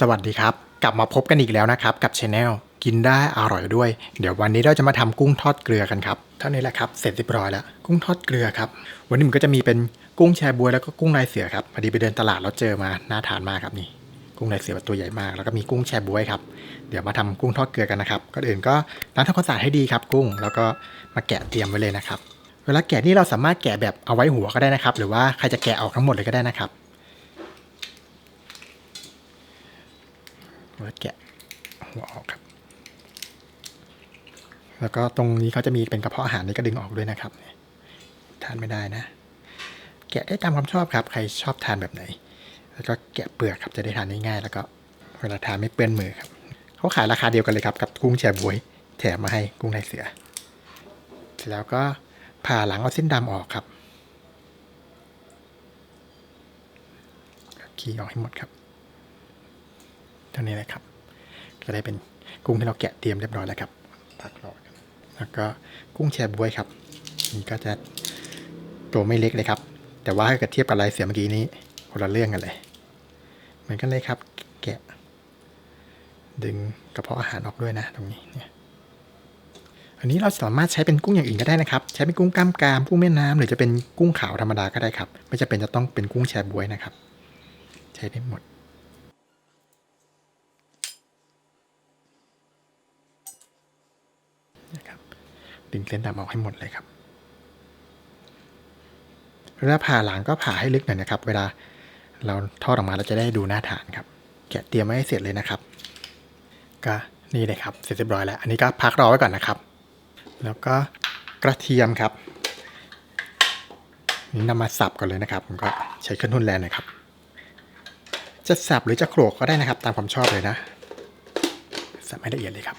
สวัสดีครับ กลับมาพบกันอีกแล้วนะครับ กับช anel กินได้อร่อยด้วย เดี๋ยววันนี้เราจะมาทำกุ้งทอดเกลือกันครับเท่านี้แหละครับเสร็จเรียบร้อยแล้วกุ้งทอดเกลือครับ วันนี้มันก็จะมีเป็นกุ้งแชบวยแล้วก็กุ้งลายเสือครับพอดีไปเดินตลาดแล้วเจอมาน่าทานมากครับนี่กุ้งลายเสือตัวใหญ่มาก แล้วก็มีกุ้งแชบวยครับเดี๋ยวมาทำกุ้งทอดเกลือกันนะครับก่อนอื่นก็ล้างทำความสะอาดให้ดีครับ กุ้งแล้วก็มาแกะเตรียมไว้เลยนะครับเวลาแกะนี่เราสามารถแกะแบบเอาไว้หัวก็ได้นะครับ หรือว่าใครจะแกะออกทั้งหมดเลยก็ได้นะครับ แล้วแกะหัวออกครับ แล้วก็ตรงนี้เขาจะมีเป็นกระเพาะอาหารนี่ก็ดึงออกด้วยนะครับ ทานไม่ได้นะ แกะได้ตามความชอบครับ ใครชอบทานแบบไหน แล้วก็แกะเปลือกครับจะได้ทานง่ายๆแล้วก็เวลาทานไม่เปื้อนมือครับเขาขายราคาเดียวกันเลยครับกับกุ้งแชบวย แถมมาให้กุ้งลายเสือ เสร็จแล้วก็ผ่าหลังเอาเส้นดำออกครับขี้ออกให้หมดครับ เท่านี้เลยครับ ก็ได้เป็นกุ้งที่เราแกะเตรียมเรียบร้อยแล้วครับพักรอกันแล้วก็กุ้งแชบวยครับนี่ก็จะตัวไม่เล็กเลยครับ แต่ว่าถ้าเกิดเทียบกับลายเสือเมื่อกี้นี้คนละเรื่องกันเลย เหมือนกันเลยครับ แกะ ดึงกระเพาะอาหารออกด้วยนะ ตรงนี้เนี่ยอันนี้เราสามารถใช้เป็นกุ้งอย่างอื่นก็ได้นะครับ ใช้เป็นกุ้งกล้ามกรามกุ้งแม่น้ำหรือจะเป็นกุ้งขาวธรรมดาก็ได้ครับ ไม่จำเป็นจะต้องเป็นกุ้งแชบวยนะครับ ใช้ได้หมด นะครับ ดึงเส้นดำออกให้หมดเลยครับเวลาผ่าหลังก็ผ่าให้ลึกหน่อยนะครับ เวลาเราทอดออกมาเราจะได้ดูหน่าทานครับ แกะเตรียมไว้ให้เสร็จเลยนะครับ ก็นี่เลยครับเสร็จเรียบร้อยแล้ว อันนี้ก็พักรอไว้ก่อนนะครับ แล้วก็กระเทียมครับนี่นำมาสับก่อนเลยนะครับ ผมก็ใช้เครื่องทุ่นแรงหน่อยครับ จะสับหรือจะโขลกก็ได้นะครับ ตามความชอบเลยนะสับให้ละเอียดเลยครับ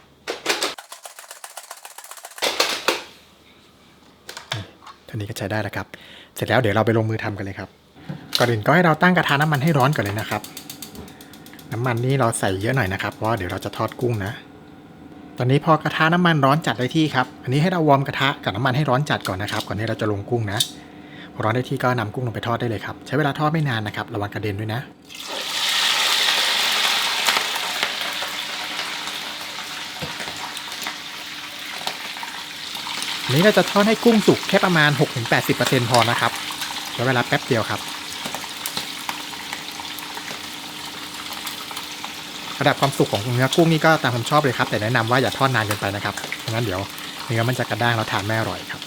เท่านี้ก็ใช้ได้แล้วครับ เสร็จแล้วเดี๋ยวเราไปลงมือทำกันเลยครับ ก่อนอื่นก็ให้เราตั้งกระทะน้ำมันให้ร้อนก่อนเลยนะครับ น้ำมันนี่เราใส่เยอะหน่อยนะครับ เพราะว่าเดี๋ยวเราจะทอดกุ้งนะ ตอนนี้พอกระทะน้ำมันร้อนจัดได้ที่ครับ อันนี้ให้เราวอร์มกระทะกับน้ำมันให้ร้อนจัดก่อนนะครับ ก่อนที่เราจะลงกุ้งนะ ร้อนได้ที่ก็นำกุ้งลงไปทอดได้เลยครับ ใช้เวลาทอดไม่นานนะครับ ระวังกระเด็นด้วยนะ อันนี้เราจะทอดให้กุ้งสุกแค่ประมาณ 6-80%พอนะครับใช้เวลาแป๊บเดียวครับ ระดับความสุกของเนื้อกุ้งนี่ก็ตามความชอบเลยครับ แต่แนะนำว่าอย่าทอดนานเกินไปนะครับเพราะงั้นเดี๋ยวเนื้อมันจะกระด้างแล้วทานไม่อร่อยครับ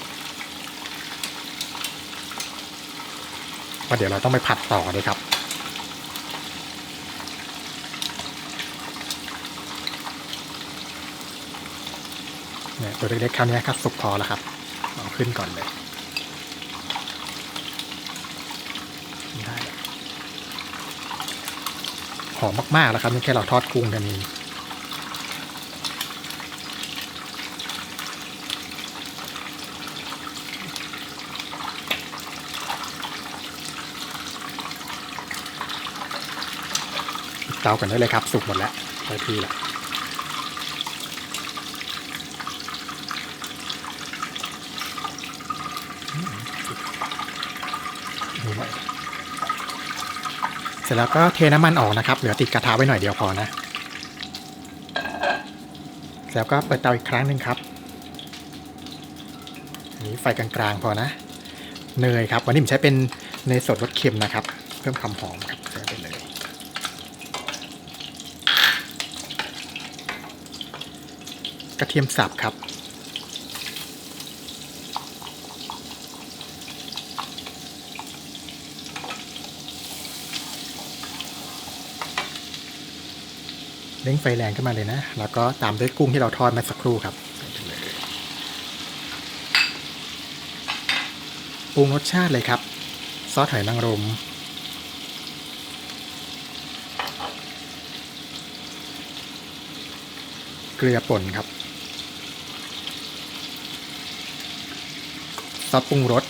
เพราเดี๋ยวเราต้องไปผัดต่อเลยครับ เนี่ยตัวเล็กๆคราวนี้ครับสุกพอแล้วครับเอาขึ้นก่อนเลยได้แล้หอมมากๆแล้วครับนี่แค่เราทอดกุ้งกันเองปิดเตากันได้เลยครับ สุกหมดแล้วได้ที่แล้ว เลยเสร็จแล้วก็เทน้ำมันออกนะครับ เหลือติดกระทะไว้หน่อยเดียวพอนะเสร็จแล้วก็เปิดเตาอีกครั้งหนึ่งครับอันนี้ไฟกลางๆพอนะ เนยครับ วันนี้ผมใช้เป็นเนยสดรสเค็มนะครับ เพิ่มความหอมครับใส่ไปเลย กระเทียมสับครับ เร่งไฟแรงขึ้นมาเลยนะ แล้วก็ตามด้วยกุ้งที่เราทอดมาสักครู่ครับปรุงรสชาติเลยครับ ซอสหอยนางรมเกลือป่นครับซอสปรุงรส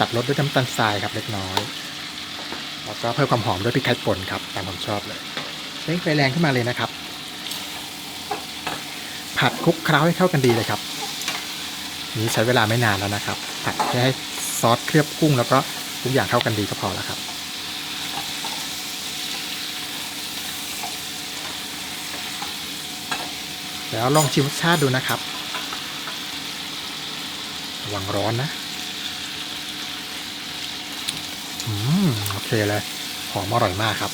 ตัดรสด้วยน้ำตาลทรายครับเล็กน้อย แล้วก็เพิ่มความหอมด้วยพริกไทยป่นครับตามความชอบเลยเร่งไฟแรงขึ้นมาเลยนะครับ ผัดคลุกเคล้าให้เข้ากันดีเลยครับ นี้ใช้เวลาไม่นานแล้วนะครับ ผัดแค่ให้ซอสเคลือบกุ้งแล้วก็ทุกอย่างเข้ากันดีก็พอแล้วครับแล้วลองชิมรสชาติดูนะครับ ระวังร้อนนะ อืมโอเคเลยหอมอร่อยมากครับ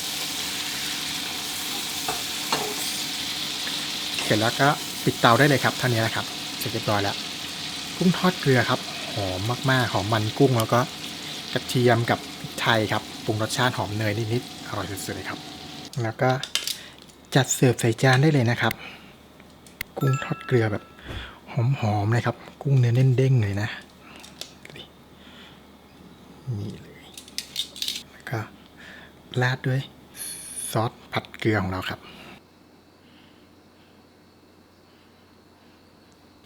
เสร็จแล้วก็ปิดเตาได้เลยครับเท่านี้นะครับ เสร็จเรียบร้อยแล้ว กุ้งทอดเกลือครับ หอมมากๆ หอมมันกุ้งแล้วก็กระเทียมกับพริกไทยครับปรุงรสชาติหอมเนยนิดๆอร่อยสุดๆเลยครับ แล้วก็จัดเสิร์ฟใส่จานได้เลยนะครับ กุ้งทอดเกลือแบบหอมๆเลยครับ กุ้งเนื้อเน้นเด้งเลยนะนี่เล ราดด้วยซอสผัดเกลือของเราครับ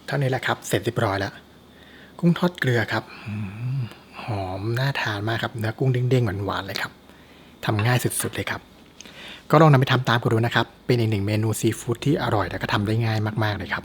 เท่านี้แหละครับ เสร็จเรียบร้อยแล้ว กุ้งทอดเกลือครับ หอมน่าทานมากครับเนื้อกุ้งเด้งๆหวานๆเลยครับทำง่ายสุดๆเลยครับ ก็ลองนำไปทำตามกันดูนะครับ เป็นอีกหนึ่งเมนูซีฟู้ดที่อร่อยและก็ทำได้ง่ายมากๆเลยครับ